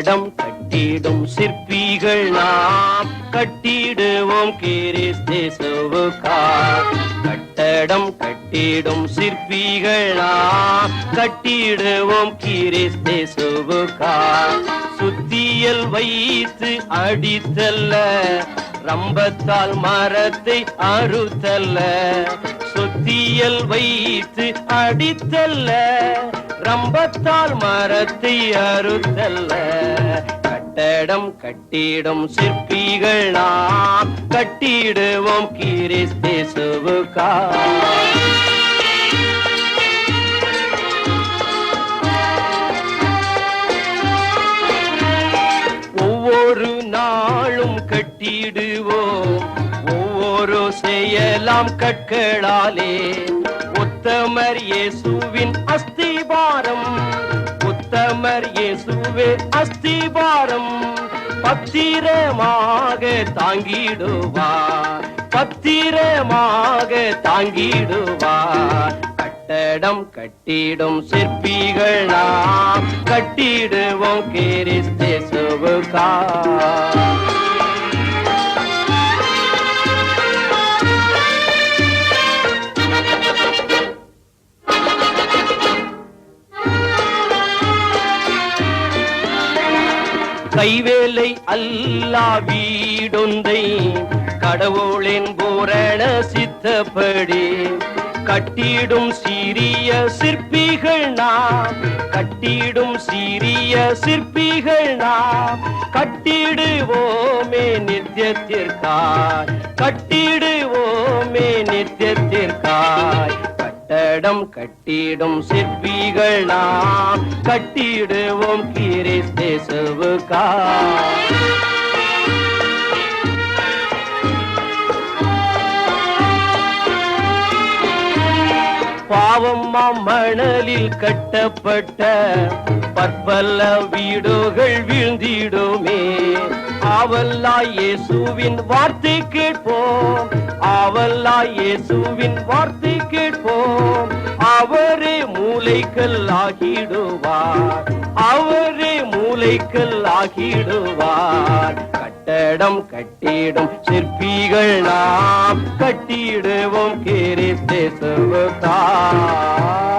கட்டடம் கட்டிடும் சிற்பிகள் நாம் கட்டிடுவோம் கிறிஸ்து கட்டடம் கட்டிடும் சிற்பிகள் நாம் கட்டிடுவோம் கிறிஸ்து சுத்தியல் வைத்து அடித்தல்ல ரம்பத்தால் மரத்தை அறுத்தல்ல. சுத்தியல் வைத்து அடித்தல்ல ரம்பத்தால் மரத்தை அறுத்தல்ல. கட்டடம் கட்டிடும் சிற்பிகள் நாம் கட்டிடுவோம் கிறிஸ்தேசுவுக்கா ஒவ்வொரு நாளும் கட்டிடுவோம். ஒவ்வொரு செய்யலாம் கற்களாலே. உத்தமர் இயேசுவின் அஸ்திபாரம். உத்தமர் இயேசுவே அஸ்திபாரம். பத்திரமாக தாங்கிடுவார். பத்திரமாக தாங்கிடுவார். கட்டடம் கட்டிடும் சிற்பிகள் நாம் கட்டிடுவோம் கிறிஸ்தேசுவுக்கா கைவேலை அல்லா வீடொன்றை கடவுளின் பூரண சித்தப்படி கட்டிடும் சீரிய சிற்பிகள் நாம் கட்டிடும் சீரிய சிற்பிகள் நாம். கட்டிடுவோமே நித்தியத்திற்காய் கட்டிடுவோமே நித்தியத்திற்காய். கட்டடம் கட்டிடும் சிற்பிகள் நாம் கட்டிடுவோம் கிறிஸ்தேசுவுக்கா பாவம்மா மணலில் கட்டப்பட்ட பற்பல வீடுகள் வீழ்ந்திடுமே. ஆவல்லா இயேசுவின் வார்த்தை கேட்போம் ஆவல்லா இயேசுவின் வார்த்தை கேட்போம். அவரே மூளைக்கல் ஆகிடுவார். அவரே மூளைக்கல் ஆகிடுவார். கட்டடம் கட்டிடும் சிற்பிகள் நாம் கட்டிடுவோம். கிரிஸ்தேசுதான்